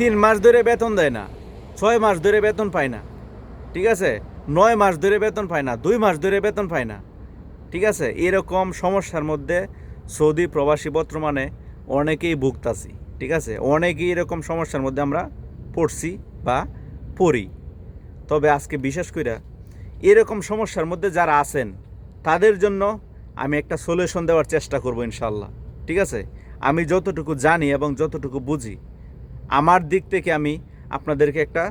তিন মাস ধরে বেতন দেয় না, ছয় মাস ধরে বেতন পায় না, ঠিক আছে? নয় মাস ধরে বেতন পায় না, দুই মাস ধরে বেতন পায় না, ঠিক আছে? এরকম সমস্যার মধ্যে সৌদি প্রবাসী বর্তমানে অনেকেই ভুগতাছি, ঠিক আছে? অনেকেই এরকম সমস্যার মধ্যে আমরা পড়ছি বা পড়ি। তবে আজকে বিশেষ করে এরকম সমস্যার মধ্যে যারা আছেন, তাদের জন্য আমি একটা সলিউশন দেওয়ার চেষ্টা করব ইনশাল্লাহ ঠিক আছে? আমি যতটুকু জানি এবং যতটুকু বুঝি আমার দিক থেকে আমি আপনাদেরকে একটা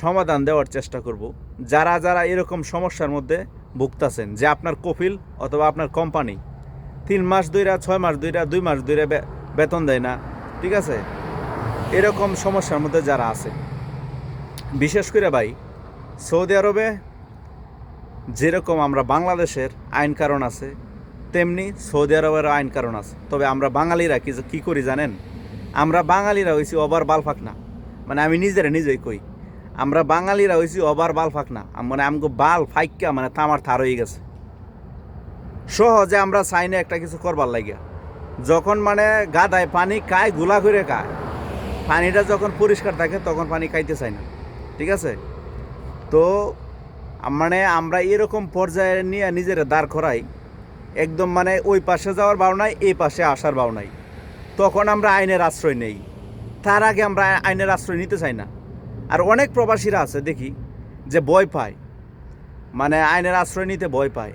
সমাধান দেওয়ার চেষ্টা করব। যারা যারা এরকম সমস্যার মধ্যে ভুগতাছেন, যে আপনার কফিল অথবা আপনার কোম্পানি তিন মাস দুইরা ছয় মাস দুইরা দুই মাস দুইরা বেতন দেয় না, ঠিক আছে? এরকম সমস্যার মধ্যে যারা আছে। বিশেষ করে ভাই, সৌদি আরবে যেরকম আমরা বাংলাদেশের আইন কারণ আছে, তেমনি সৌদি আরবের আইন কারণ আছে। তবে আমরা বাঙালিরা কি, কী করি জানেন? আমরা বাঙালিরা হয়েছি অবার বাল না। মানে আমি নিজের নিজেই কই, আমরা বাঙালিরা হয়েছি অবার বাল না। আম- মানে আমাকে বাল ফাইকা মানে তামার থার হয়ে গেছে। সহজে আমরা চাইনে একটা কিছু করবার লাগিয়া, যখন মানে গাদায় পানি খায়, গুলা করে খায়, পানিটা যখন পরিষ্কার থাকে তখন পানি খাইতে চায় না। ঠিক আছে? তো মানে আমরা এরকম পর্যায়ে নিয়ে নিজের দাঁড় করাই, একদম মানে ওই পাশে যাওয়ার নাই, এই পাশে আসার নাই। তখন আমরা আইনের আশ্রয় নেই। তার আগে আমরা আইনের আশ্রয় নিতে চাই না। আর অনেক প্রবাসীরা আছে, দেখি, যে ভয় পায়। মানে আইনের আশ্রয় নিতে ভয় পায়।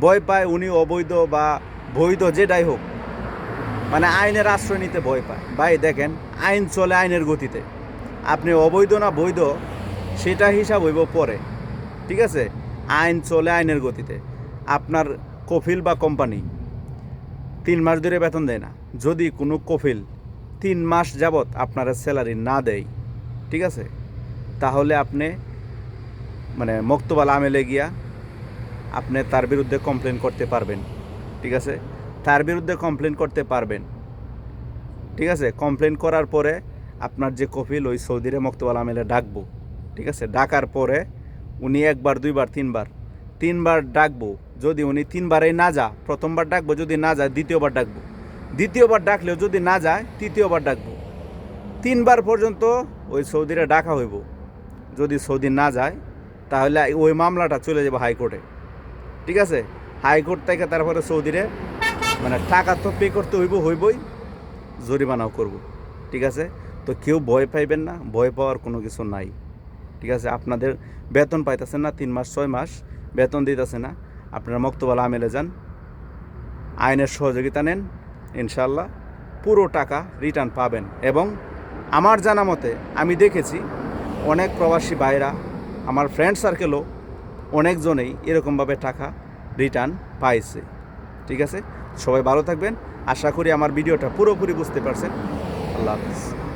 ভয় পায় উনি অবৈধ বা বৈধ, যেটাই হোক। মানে আইনের আশ্রয় নিতে ভয় পায়। ভাই, দেখেন, আইন চলে আইনের গতিতে। আপনি অবৈধ না বৈধ, সেটা হিসাব হইব পরে। ঠিক আছে? আইন চলে আইনের গতিতে। আপনার কফিল বা কোম্পানি। তিন মাস ধরে বেতন দেয় না। যদি কোনো কফিল তিন মাস যাবৎ আপনারা স্যালারি না দেয়, ঠিক আছে? তাহলে আপনি মানে মক্তবাল আমেলে গিয়া আপনি তার বিরুদ্ধে কমপ্লেন করতে পারবেন, ঠিক আছে? তার বিরুদ্ধে কমপ্লেন করতে পারবেন, ঠিক আছে? কমপ্লেন করার পরে আপনার যে কফিল, ওই সৌদিরে মক্তবাল আমেলে ডাকবো, ঠিক আছে? ডাকার পরে উনি একবার, দুইবার, তিনবার তিনবার ডাকবো যদি উনি তিনবারেই না যা, প্রথমবার ডাকবো যদি না যায়, দ্বিতীয়বার ডাকবো। দ্বিতীয়বার ডাকলেও যদি না যায়, তৃতীয়বার ডাকবো। তিনবার পর্যন্ত ওই সৌদিরা ডাকা হইব। যদি সৌদি না যায়, তাহলে ওই মামলাটা চলে যাবে হাইকোর্টে। ঠিক আছে? হাইকোর্ট থেকে তারপরে সৌদিরে মানে টাকা তো পে করতে হইব, হইবই, জরিমানাও করব। ঠিক আছে? তো কেউ ভয় পাইবেন না, ভয় পাওয়ার কোনো কিছু নাই। ঠিক আছে? আপনাদের বেতন পাইতেছেন না তিন মাস, ছয় মাস। বেতন দিতেছে না। আপনারা মক্তবালা আমেলে যান। আইনের সহযোগিতা নেন ইনশাল্লাহ পুরো টাকা রিটার্ন পাবেন। এবং আমার জানা মতে, আমি দেখেছি অনেক প্রবাসী ভাইরা আমার ফ্রেন্ড সার্কেলও অনেকজনেই এরকমভাবে টাকা রিটার্ন পাইছে। ঠিক আছে? সবাই ভালো থাকবেন। আশা করি আমার ভিডিওটা পুরোপুরি বুঝতে পারছেন। আল্লাহ হাফিজ।